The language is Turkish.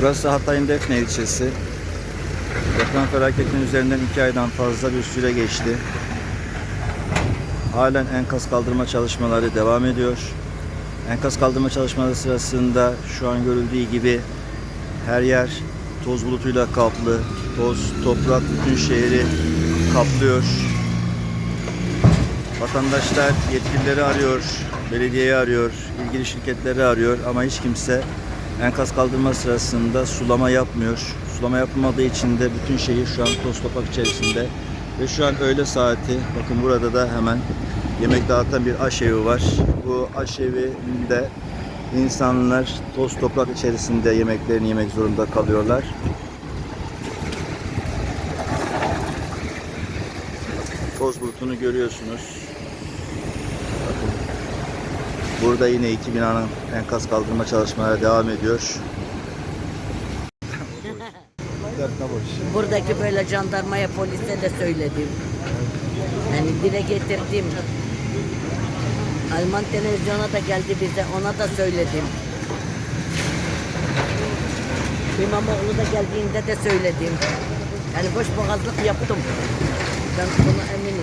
Burası Hatay'ın Defne ilçesi. Deprem felaketinin üzerinden iki aydan fazla bir süre geçti. Halen enkaz kaldırma çalışmaları devam ediyor. Enkaz kaldırma çalışmaları sırasında şu an görüldüğü gibi her yer toz bulutuyla kaplı. Toz, toprak bütün şehri kaplıyor. Vatandaşlar yetkilileri arıyor, belediyeyi arıyor, ilgili şirketleri arıyor ama hiç kimse enkaz kaldırma sırasında sulama yapmıyor. Sulama yapılmadığı için de bütün şehir şu an toz toprak içerisinde. Ve şu an öğle saati, bakın burada da hemen yemek dağıtan bir aşevi var. Bu aşevinde insanlar toz toprak içerisinde yemeklerini yemek zorunda kalıyorlar. Toz bulutunu görüyorsunuz. Burada yine iki binanın enkaz kaldırma çalışmaları devam ediyor. Buradaki böyle jandarmaya, polise de söyledim. Yani dile getirdim. Alman televizyona da geldi bize, ona da söyledim. İmamoğlu da geldiğinde de söyledim. Yani boş boğazlık yaptım. Ben buna eminim.